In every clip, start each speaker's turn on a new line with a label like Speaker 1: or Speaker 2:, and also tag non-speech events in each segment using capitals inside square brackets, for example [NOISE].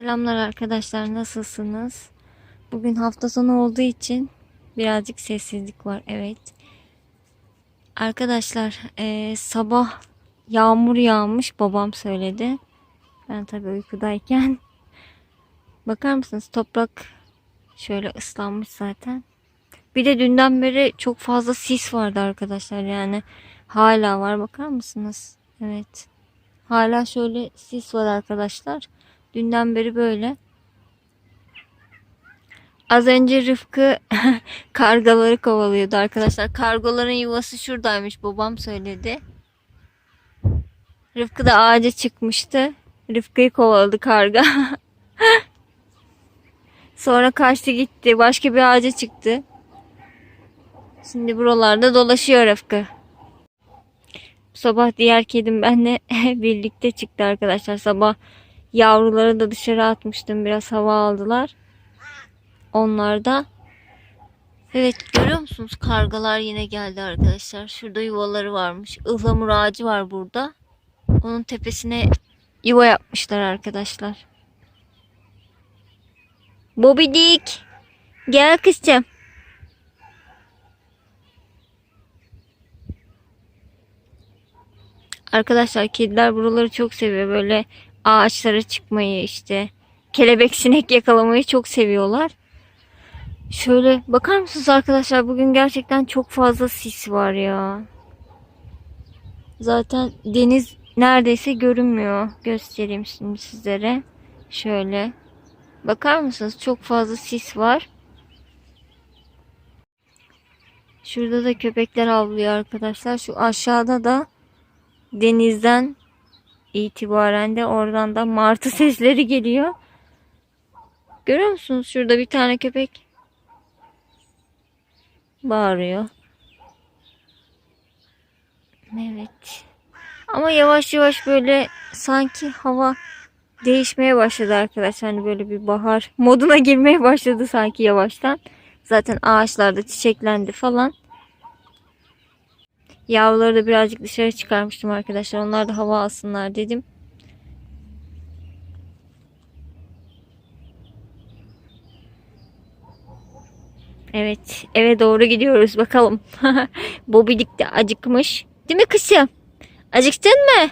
Speaker 1: Selamlar arkadaşlar nasılsınız? Bugün hafta sonu olduğu için birazcık sessizlik var evet. Arkadaşlar eee, sabah yağmur yağmış babam söyledi. Ben tabii uykudayken. [LAUGHS] Bakar mısınız toprak şöyle ıslanmış zaten. Bir de dünden beri çok fazla sis vardı arkadaşlar yani hala var bakar mısınız? Evet. Hala şöyle sis var arkadaşlar. Dünden beri böyle. Az önce Rıfkı [LAUGHS] kargaları kovalıyordu arkadaşlar. Kargaların yuvası şuradaymış babam söyledi. Rıfkı da ağaca çıkmıştı. Rıfkı'yı kovaladı karga. [LAUGHS] Sonra kaçtı gitti. Başka bir ağaca çıktı. Şimdi buralarda dolaşıyor Rıfkı. Sabah diğer kedim benle [LAUGHS] birlikte çıktı arkadaşlar. Sabah yavruları da dışarı atmıştım. Biraz hava aldılar. Onlar da Evet görüyor musunuz? Kargalar yine geldi arkadaşlar. Şurada yuvaları varmış. Ihlamur ağacı var burada. Onun tepesine yuva yapmışlar arkadaşlar. Bobidik. Gel kızım. Arkadaşlar kediler buraları çok seviyor. Böyle ağaçlara çıkmayı işte kelebek sinek yakalamayı çok seviyorlar. Şöyle bakar mısınız arkadaşlar bugün gerçekten çok fazla sis var ya. Zaten deniz neredeyse görünmüyor. Göstereyim şimdi sizlere. Şöyle. Bakar mısınız? Çok fazla sis var. Şurada da köpekler avlıyor arkadaşlar. Şu aşağıda da denizden itibaren de oradan da martı sesleri geliyor. Görüyor musunuz? Şurada bir tane köpek bağırıyor. Evet. Ama yavaş yavaş böyle sanki hava değişmeye başladı arkadaşlar. Hani böyle bir bahar moduna girmeye başladı sanki yavaştan. Zaten ağaçlarda çiçeklendi falan. Yavruları da birazcık dışarı çıkarmıştım arkadaşlar. Onlar da hava alsınlar dedim. Evet, eve doğru gidiyoruz bakalım. [LAUGHS] Bobidik de acıkmış. Değil mi kızım? Acıktın mı?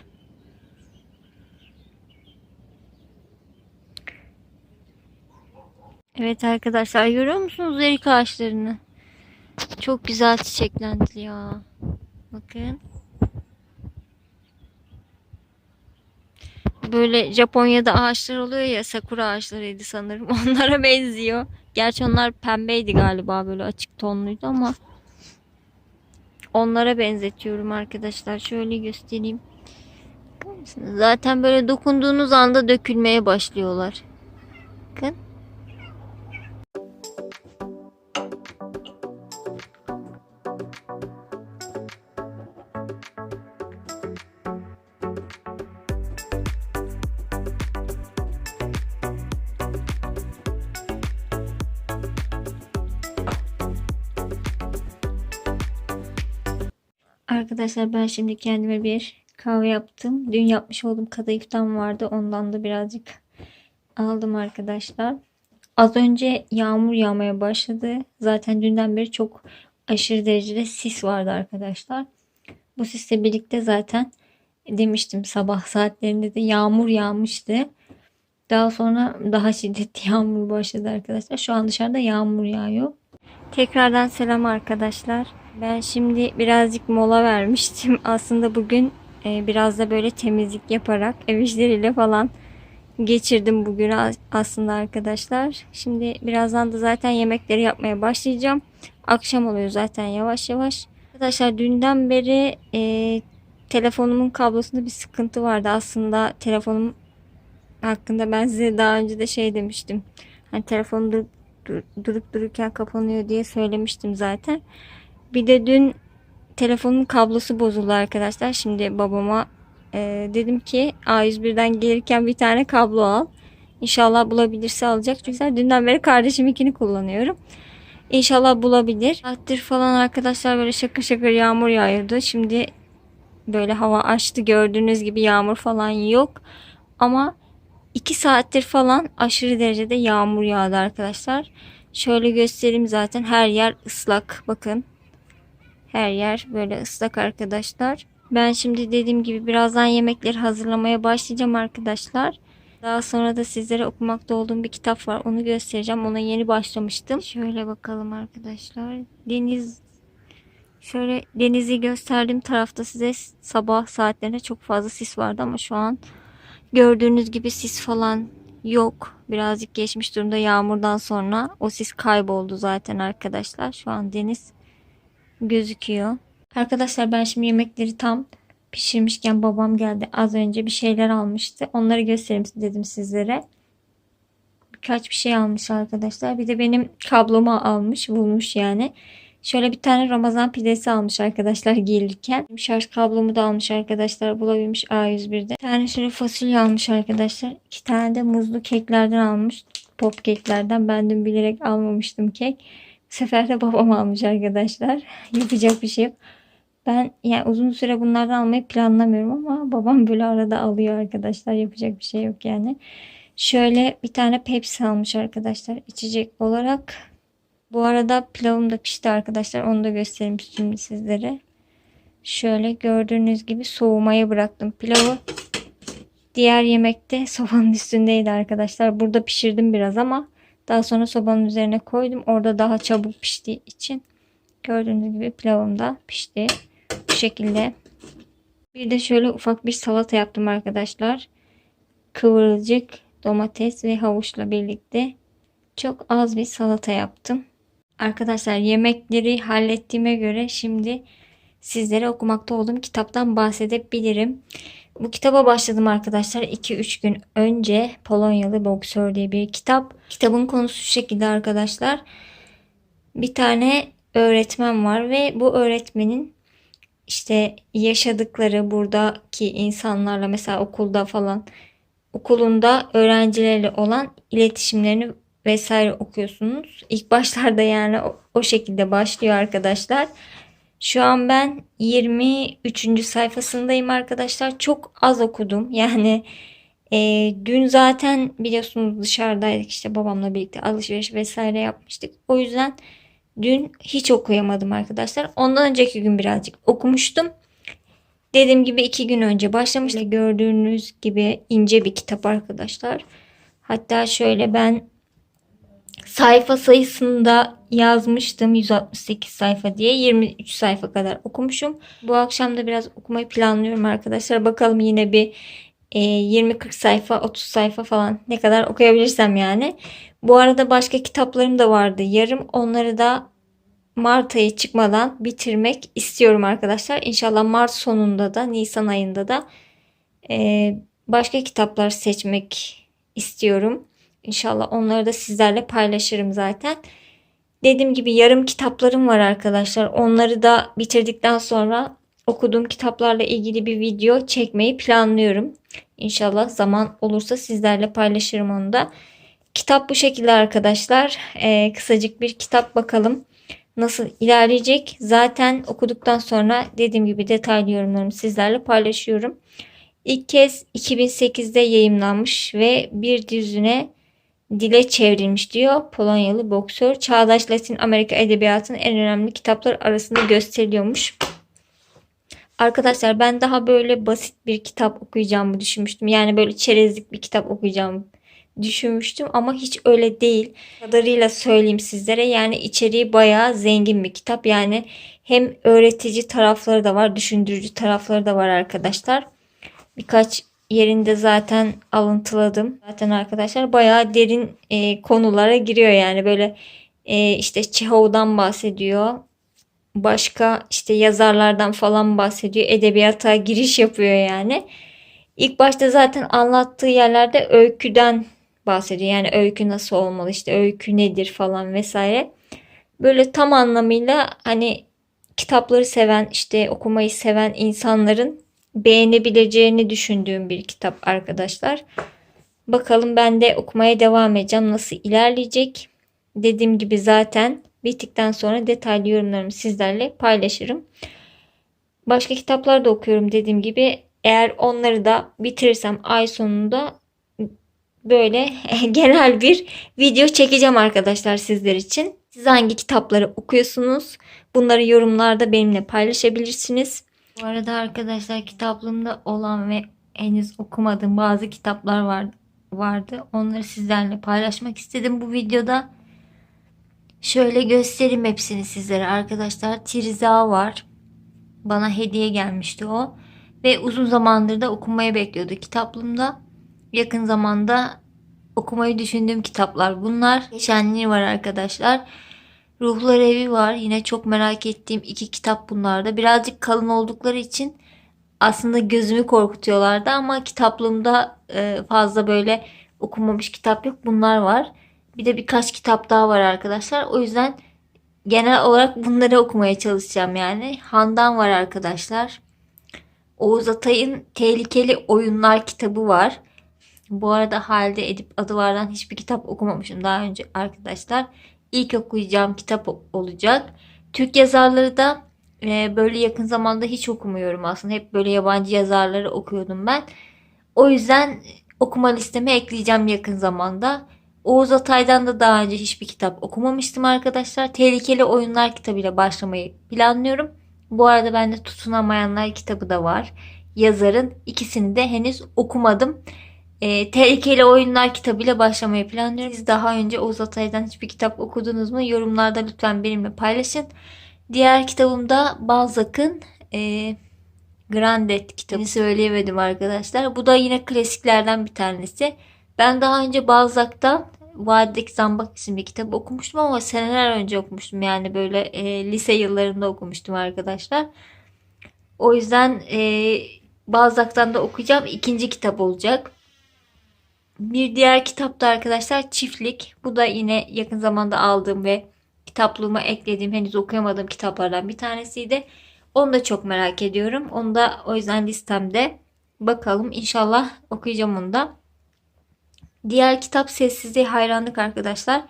Speaker 1: Evet arkadaşlar görüyor musunuz erik ağaçlarını? Çok güzel çiçeklendi ya. Bakın. Böyle Japonya'da ağaçlar oluyor ya sakura ağaçlarıydı sanırım. [LAUGHS] Onlara benziyor. Gerçi onlar pembeydi galiba böyle açık tonluydu ama onlara benzetiyorum arkadaşlar. Şöyle göstereyim. Zaten böyle dokunduğunuz anda dökülmeye başlıyorlar. Bakın. Arkadaşlar ben şimdi kendime bir kahve yaptım. Dün yapmış olduğum kadayıftan vardı. Ondan da birazcık aldım arkadaşlar. Az önce yağmur yağmaya başladı. Zaten dünden beri çok aşırı derecede sis vardı arkadaşlar. Bu sisle birlikte zaten demiştim sabah saatlerinde de yağmur yağmıştı. Daha sonra daha şiddetli [LAUGHS] yağmur başladı arkadaşlar. Şu an dışarıda yağmur yağıyor. Tekrardan selam arkadaşlar. Ben şimdi birazcık mola vermiştim. [LAUGHS] Aslında bugün e, biraz da böyle temizlik yaparak ev işleriyle falan geçirdim bugün aslında arkadaşlar. Şimdi birazdan da zaten yemekleri yapmaya başlayacağım. Akşam oluyor zaten yavaş yavaş. Arkadaşlar dünden beri e, telefonumun kablosunda bir sıkıntı vardı. Aslında telefonum hakkında ben size daha önce de şey demiştim. Hani telefon dur, dur, durup dururken kapanıyor diye söylemiştim zaten. Bir de dün telefonun kablosu bozuldu arkadaşlar. Şimdi babama e, dedim ki A101'den gelirken bir tane kablo al. İnşallah bulabilirse alacak. Çünkü dünden beri kardeşiminkini kullanıyorum. İnşallah bulabilir. Saattir falan arkadaşlar böyle şakır şakır yağmur yağıyordu. Şimdi böyle hava açtı gördüğünüz gibi yağmur falan yok. Ama 2 saattir falan aşırı derecede yağmur yağdı arkadaşlar. Şöyle göstereyim zaten her yer ıslak. Bakın. Her yer böyle ıslak arkadaşlar. Ben şimdi dediğim gibi birazdan yemekleri hazırlamaya başlayacağım arkadaşlar. Daha sonra da sizlere okumakta olduğum bir kitap var. Onu göstereceğim. Ona yeni başlamıştım. Şöyle bakalım arkadaşlar. Deniz Şöyle denizi gösterdiğim tarafta size sabah saatlerinde çok fazla sis vardı ama şu an gördüğünüz gibi sis falan yok. Birazcık geçmiş durumda yağmurdan sonra o sis kayboldu zaten arkadaşlar. Şu an deniz gözüküyor. Arkadaşlar ben şimdi yemekleri tam pişirmişken babam geldi. Az önce bir şeyler almıştı. Onları göstereyim dedim sizlere. Birkaç bir şey almış arkadaşlar. Bir de benim kablomu almış, bulmuş yani. Şöyle bir tane Ramazan pidesi almış arkadaşlar gelirken. Şarj kablomu da almış arkadaşlar. Bulabilmiş A101'de. Bir tane şöyle fasulye almış arkadaşlar. İki tane de muzlu keklerden almış. Pop keklerden. Ben dün bilerek almamıştım kek. Bu sefer de babam almış arkadaşlar. [LAUGHS] Yapacak bir şey yok. Ben yani uzun süre bunlardan almayı planlamıyorum ama babam böyle arada alıyor arkadaşlar. Yapacak bir şey yok yani. Şöyle bir tane Pepsi almış arkadaşlar içecek olarak. Bu arada pilavım da pişti arkadaşlar. Onu da göstereyim şimdi sizlere. Şöyle gördüğünüz gibi soğumaya bıraktım pilavı. Diğer yemekte sobanın üstündeydi arkadaşlar. Burada pişirdim biraz ama daha sonra sobanın üzerine koydum. Orada daha çabuk piştiği için gördüğünüz gibi pilavım da pişti. Bu şekilde. Bir de şöyle ufak bir salata yaptım arkadaşlar. Kıvırcık, domates ve havuçla birlikte çok az bir salata yaptım. Arkadaşlar yemekleri hallettiğime göre şimdi sizlere okumakta olduğum kitaptan bahsedebilirim. Bu kitaba başladım arkadaşlar 2-3 gün önce Polonyalı Boksör diye bir kitap. Kitabın konusu şu şekilde arkadaşlar. Bir tane öğretmen var ve bu öğretmenin işte yaşadıkları buradaki insanlarla mesela okulda falan okulunda öğrencilerle olan iletişimlerini vesaire okuyorsunuz. İlk başlarda yani o, o şekilde başlıyor arkadaşlar. Şu an ben 23. sayfasındayım arkadaşlar. Çok az okudum. [LAUGHS] Yani e, dün zaten biliyorsunuz dışarıdaydık işte babamla birlikte alışveriş vesaire yapmıştık. O yüzden dün hiç okuyamadım arkadaşlar. Ondan önceki gün birazcık okumuştum. Dediğim gibi iki gün önce başlamıştım. Gördüğünüz gibi ince bir kitap arkadaşlar. Hatta şöyle ben sayfa sayısında yazmıştım 168 sayfa diye 23 sayfa kadar okumuşum. Bu akşam da biraz okumayı planlıyorum arkadaşlar. Bakalım yine bir e, 20-40 sayfa 30 sayfa falan ne kadar okuyabilirsem yani. Bu arada başka kitaplarım da vardı yarım. Onları da Mart ayı çıkmadan bitirmek istiyorum arkadaşlar. İnşallah Mart sonunda da Nisan ayında da e, başka kitaplar seçmek istiyorum. İnşallah onları da sizlerle paylaşırım zaten. Dediğim gibi yarım kitaplarım var arkadaşlar. Onları da bitirdikten sonra okuduğum kitaplarla ilgili bir video çekmeyi planlıyorum. İnşallah zaman olursa sizlerle paylaşırım onu da. Kitap bu şekilde arkadaşlar. Ee, kısacık bir kitap bakalım nasıl ilerleyecek. Zaten okuduktan sonra dediğim gibi detaylı yorumlarımı sizlerle paylaşıyorum. İlk kez 2008'de yayımlanmış ve bir düzüne dile çevrilmiş diyor Polonyalı boksör. Çağdaş Latin Amerika edebiyatının en önemli kitaplar arasında gösteriliyormuş. Arkadaşlar ben daha böyle basit bir kitap okuyacağımı düşünmüştüm. Yani böyle çerezlik bir kitap okuyacağımı düşünmüştüm ama hiç öyle değil. Kadarıyla söyleyeyim sizlere. Yani içeriği bayağı zengin bir kitap. Yani hem öğretici tarafları da var, düşündürücü tarafları da var arkadaşlar. Birkaç yerinde zaten alıntıladım. Zaten arkadaşlar bayağı derin e, konulara giriyor yani böyle e, işte Çehov'dan bahsediyor. Başka işte yazarlardan falan bahsediyor. Edebiyata giriş yapıyor yani. İlk başta zaten anlattığı yerlerde öyküden bahsediyor. Yani öykü nasıl olmalı işte öykü nedir falan vesaire. Böyle tam anlamıyla hani kitapları seven işte okumayı seven insanların beğenebileceğini düşündüğüm bir kitap arkadaşlar. Bakalım ben de okumaya devam edeceğim. Nasıl ilerleyecek? Dediğim gibi zaten bittikten sonra detaylı yorumlarımı sizlerle paylaşırım. Başka kitaplar da okuyorum dediğim gibi. Eğer onları da bitirirsem ay sonunda böyle [LAUGHS] genel bir video çekeceğim arkadaşlar sizler için. Siz hangi kitapları okuyorsunuz? Bunları yorumlarda benimle paylaşabilirsiniz. Bu arada arkadaşlar kitaplığımda olan ve henüz okumadığım bazı kitaplar var, vardı. Onları sizlerle paylaşmak istedim bu videoda. Şöyle göstereyim hepsini sizlere arkadaşlar. Tirza var. Bana hediye gelmişti o. Ve uzun zamandır da okumaya bekliyordu kitaplığımda. Yakın zamanda okumayı düşündüğüm kitaplar bunlar. Şenliği var arkadaşlar. Ruhlar Evi var. Yine çok merak ettiğim iki kitap bunlarda. Birazcık kalın oldukları için aslında gözümü korkutuyorlardı ama kitaplığımda e, fazla böyle okunmamış kitap yok. Bunlar var. Bir de birkaç kitap daha var arkadaşlar. O yüzden genel olarak bunları okumaya çalışacağım yani. Handan var arkadaşlar. Oğuz Atay'ın Tehlikeli Oyunlar kitabı var. Bu arada Halide Edip Adıvar'dan hiçbir kitap okumamışım daha önce arkadaşlar. İlk okuyacağım kitap olacak. Türk yazarları da e, böyle yakın zamanda hiç okumuyorum aslında. Hep böyle yabancı yazarları okuyordum ben. O yüzden okuma listeme ekleyeceğim yakın zamanda. Oğuz Atay'dan da daha önce hiçbir kitap okumamıştım arkadaşlar. Tehlikeli Oyunlar kitabıyla başlamayı planlıyorum. Bu arada bende Tutunamayanlar kitabı da var. Yazarın ikisini de henüz okumadım. E, Tehlikeli Oyunlar kitabıyla başlamayı planlıyorum. Siz daha önce Oğuz Atay'dan hiçbir kitap okudunuz mu? Yorumlarda lütfen benimle paylaşın. Diğer kitabım da Balzac'ın e, Grandet kitabını söyleyemedim arkadaşlar. Bu da yine klasiklerden bir tanesi. Ben daha önce Balzac'tan Vadideki Zambak isimli kitabı okumuştum ama seneler önce okumuştum. Yani böyle e, lise yıllarında okumuştum arkadaşlar. O yüzden e, Balzac'tan da okuyacağım. ikinci kitap olacak. Bir diğer kitap da arkadaşlar Çiftlik. Bu da yine yakın zamanda aldığım ve kitaplığıma eklediğim henüz okuyamadığım kitaplardan bir tanesiydi. Onu da çok merak ediyorum. Onu da o yüzden listemde. Bakalım inşallah okuyacağım onu da. Diğer kitap Sessizliğe Hayranlık arkadaşlar.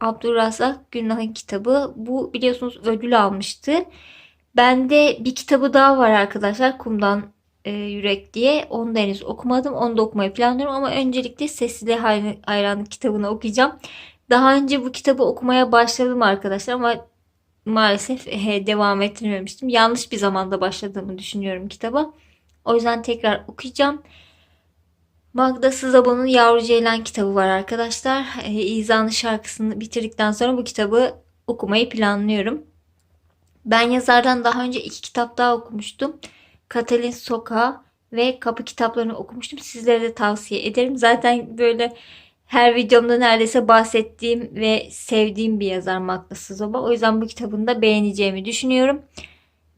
Speaker 1: Abdurrazak Günah'ın kitabı. Bu biliyorsunuz ödül almıştı. Bende bir kitabı daha var arkadaşlar. Kumdan e, Yürek diye. Onu henüz okumadım. Onu da okumayı planlıyorum ama öncelikle Sessizliğe Hayranlık kitabını okuyacağım. Daha önce bu kitabı okumaya başladım arkadaşlar ama maalesef e, devam ettirmemiştim. Yanlış bir zamanda başladığımı düşünüyorum kitaba. O yüzden tekrar okuyacağım. Magda Sızabon'un Yavru Ceylan kitabı var arkadaşlar. E, İzanlı şarkısını bitirdikten sonra bu kitabı okumayı planlıyorum. Ben yazardan daha önce iki kitap daha okumuştum. Katalin Soka ve Kapı kitaplarını okumuştum. Sizlere de tavsiye ederim. Zaten böyle her videomda neredeyse bahsettiğim ve sevdiğim bir yazar Magda Sızaba. O yüzden bu kitabını da beğeneceğimi düşünüyorum.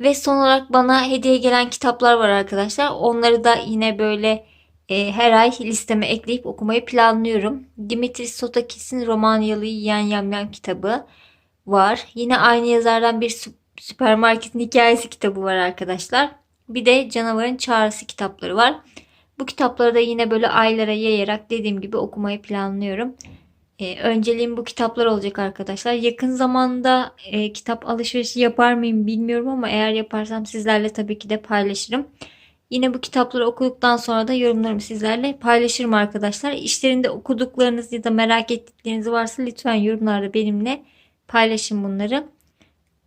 Speaker 1: Ve son olarak bana hediye gelen kitaplar var arkadaşlar. Onları da yine böyle e, her ay listeme ekleyip okumayı planlıyorum. Dimitris Sotakis'in Romanyalı'yı Yiyen Yamyan kitabı var. Yine aynı yazardan bir süpermarketin hikayesi kitabı var arkadaşlar. Bir de Canavarın Çağrısı kitapları var. Bu kitapları da yine böyle aylara yayarak dediğim gibi okumayı planlıyorum. Ee, önceliğim bu kitaplar olacak arkadaşlar. Yakın zamanda e, kitap alışverişi yapar mıyım bilmiyorum ama eğer yaparsam sizlerle tabii ki de paylaşırım. Yine bu kitapları okuduktan sonra da yorumlarımı sizlerle paylaşırım arkadaşlar. İşlerinde okuduklarınız ya da merak ettikleriniz varsa lütfen yorumlarda benimle paylaşın bunları.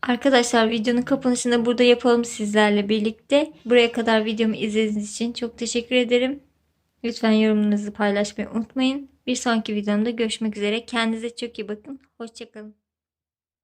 Speaker 1: Arkadaşlar videonun kapanışını burada yapalım sizlerle birlikte. Buraya kadar videomu izlediğiniz için çok teşekkür ederim. Lütfen yorumlarınızı paylaşmayı unutmayın. Bir sonraki videomda görüşmek üzere. Kendinize çok iyi bakın. Hoşçakalın.